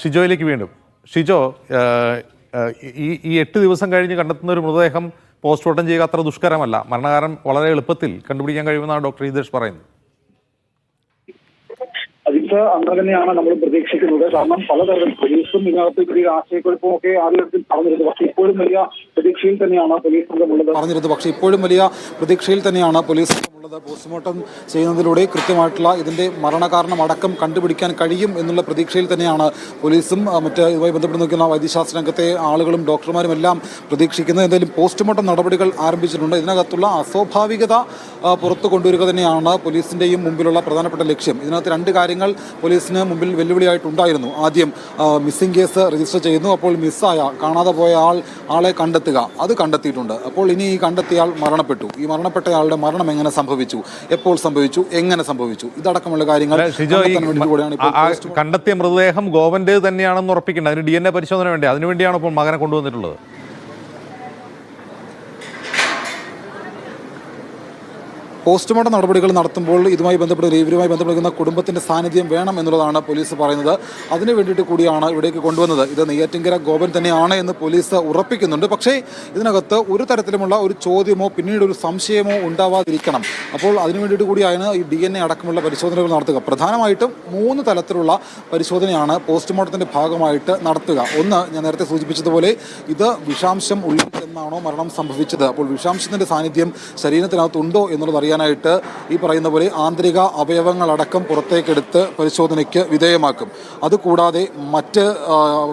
ഷിജോയിലേക്ക് വീണ്ടും. ഷിജോ ഈ ഈ എട്ട് ദിവസം കഴിഞ്ഞ് കണ്ടെത്തുന്ന ഒരു മൃതദേഹം പോസ്റ്റ്മോർട്ടം ചെയ്യുക അത്ര ദുഷ്കരമല്ല. മരണകാരം വളരെ എളുപ്പത്തിൽ കണ്ടുപിടിക്കാൻ കഴിയുമെന്നാണ് ഡോക്ടർ ഈതേഷ് പറയുന്നത്. അതിപ്പോ അങ്ങനെ തന്നെയാണ് നമ്മൾ പ്രതീക്ഷിക്കുന്നത്. കാരണം പലതരം പോലീസും ഇതിനകത്ത് ഇത്തിരി ആശയക്കുഴപ്പവും ഒക്കെ ആദ്യത്തിൽ പറഞ്ഞിരുന്നു. പക്ഷേ ഇപ്പോഴും വലിയ പ്രതീക്ഷയിൽ തന്നെയാണ് പോലീസ് സംഘമുള്ളത് പറഞ്ഞിരുന്നത് പക്ഷേ ഇപ്പോഴും വലിയ പ്രതീക്ഷയിൽ തന്നെയാണ് പോലീസ് ഉള്ളത് പോസ്റ്റ്മോർട്ടം ചെയ്യുന്നതിലൂടെ കൃത്യമായിട്ടുള്ള ഇതിന്റെ മരണകാരണം അടക്കം കണ്ടുപിടിക്കാൻ കഴിയും എന്നുള്ള പ്രതീക്ഷയിൽ തന്നെയാണ് പോലീസും മറ്റ് ഇതുമായി ബന്ധപ്പെട്ട് നിൽക്കുന്ന വൈദ്യശാസ്ത്ര രംഗത്തെ ആളുകളും ഡോക്ടർമാരും എല്ലാം പ്രതീക്ഷിക്കുന്നത്. എന്തായാലും പോസ്റ്റ്മോർട്ടം നടപടികൾ ആരംഭിച്ചിട്ടുണ്ട്. ഇതിനകത്തുള്ള അസ്വാഭാവികത പുറത്തു കൊണ്ടുവരിക തന്നെയാണ് പോലീസിന്റെയും മുമ്പിലുള്ള പ്രധാനപ്പെട്ട ലക്ഷ്യം. ഇതിനകത്ത് രണ്ട് കാര്യങ്ങൾ പോലീസിന് മുമ്പിൽ വെല്ലുവിളിയായിട്ടുണ്ടായിരുന്നു. ആദ്യം മിസ്സിംഗ് കേസ് രജിസ്റ്റർ ചെയ്യുന്നു. അപ്പോൾ മിസ്സായ കാണാതെ പോയ ആൾ ആളെ കണ്ടെത്തുക. അത് കണ്ടെത്തിയിട്ടുണ്ട്. അപ്പോൾ ഇനി ഈ കണ്ടെത്തിയ ആൾ മരണപ്പെട്ടു. ഈ മരണപ്പെട്ടയാളുടെ മരണം എങ്ങനെ സംഭവിച്ചു? എപ്പോൾ സംഭവിച്ചു? എങ്ങനെ സംഭവിച്ചു? ഇതടക്കമുള്ള കാര്യങ്ങൾ കണ്ടെത്തിയ മൃതദേഹം ഗോവന്റെ തന്നെയാണെന്ന് ഉറപ്പിക്കേണ്ടത് അതിന് ഡി എൻ എ പരിശോധന വേണ്ടി? അതിനുവേണ്ടിയാണ് ഇപ്പോൾ മകനെ കൊണ്ടുവന്നിട്ടുള്ളത്? പോസ്റ്റ്മോർട്ടം നടപടികൾ നടത്തുമ്പോൾ ഇതുമായി ബന്ധപ്പെട്ട് ഇവരുമായി ബന്ധപ്പെടുന്ന കുടുംബത്തിന്റെ സാന്നിധ്യം വേണം എന്നുള്ളതാണ് പോലീസ് പറയുന്നത്. അതിന് വേണ്ടിയിട്ട് കൂടിയാണ് ഇവിടേക്ക് കൊണ്ടുവന്നത്. ഇത് നെയ്യാറ്റിങ്കര ഗോപൻ തന്നെയാണ് എന്ന് പോലീസ് ഉറപ്പിക്കുന്നുണ്ട്. പക്ഷേ ഇതിനകത്ത് ഒരു തരത്തിലുമുള്ള ഒരു ചോദ്യമോ പിന്നീട് ഒരു സംശയമോ ഉണ്ടാവാതിരിക്കണം. അപ്പോൾ അതിനു വേണ്ടിയിട്ട് കൂടിയാണ് ഈ ഡി എൻ എ അടക്കമുള്ള പരിശോധനകൾ നടത്തുക. പ്രധാനമായിട്ടും മൂന്ന് തലത്തിലുള്ള പരിശോധനയാണ് പോസ്റ്റ്മോർട്ടത്തിന്റെ ഭാഗമായിട്ട് നടത്തുക. ഒന്ന് ഞാൻ നേരത്തെ സൂചിപ്പിച്ചതുപോലെ ഇത് വിഷാംശം ഉള്ളിൽ എന്നാണോ മരണം സംഭവിച്ചത്. അപ്പോൾ വിഷാംശത്തിന്റെ സാന്നിധ്യം ശരീരത്തിനകത്തുണ്ടോ എന്നുള്ളത് അറിയാനായിട്ട് ഈ പറയുന്ന പോലെ ആന്തരിക അവയവങ്ങളടക്കം പുറത്തേക്കെടുത്ത് പരിശോധനയ്ക്ക് വിധേയമാക്കും. അതുകൂടാതെ മറ്റ്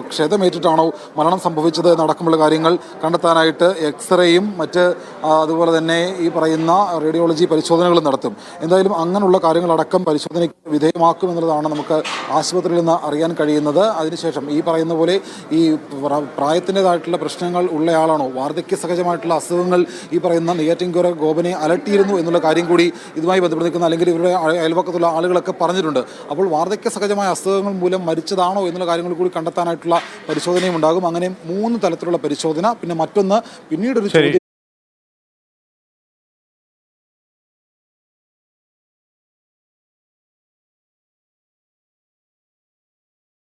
ക്ഷതമേറ്റിട്ടാണോ മരണം സംഭവിച്ചത് എന്നടക്കമുള്ള കാര്യങ്ങൾ കണ്ടെത്താനായിട്ട് എക്സ്റേയും മറ്റ് അതുപോലെ തന്നെ ഈ പറയുന്ന റേഡിയോളജി പരിശോധനകളും നടത്തും. എന്തായാലും അങ്ങനെയുള്ള കാര്യങ്ങളടക്കം പരിശോധനയ്ക്ക് വിധേയമാക്കും എന്നുള്ളതാണ് നമുക്ക് ആശുപത്രിയിൽ നിന്ന് അറിയാൻ കഴിയുന്നത്. അതിനുശേഷം ഈ പറയുന്ന പോലെ ഈ പ്ര- പ്രായത്തിന്റെതായിട്ടുള്ള പ്രശ്നങ്ങൾ ഉള്ളയാളാണോ? വാർദ്ധക്യ സഹജമായിട്ടുള്ള അസുഖങ്ങൾ ഈ പറയുന്ന നെയ്യാറ്റിൻകര ഗോപനെ അലട്ടിയിരുന്നു എന്നുള്ള കാര്യം കൂടി ഇതുമായി ബന്ധപ്പെട്ട് നിൽക്കുന്ന അല്ലെങ്കിൽ ഇവരുടെ അയൽപക്കത്തുള്ള ആളുകളൊക്കെ പറഞ്ഞിട്ടുണ്ട്. അപ്പോൾ വാർദ്ധക്യ സഹജമായ അസുഖങ്ങൾ മൂലം മരിച്ചതാണോ എന്നുള്ള കാര്യങ്ങൾ കൂടി കണ്ടെത്താനായിട്ടുള്ള പരിശോധനയും ഉണ്ടാകും. അങ്ങനെ മൂന്ന് തലത്തിലുള്ള പരിശോധന പിന്നെ മറ്റൊന്ന് പിന്നീട് ഒരു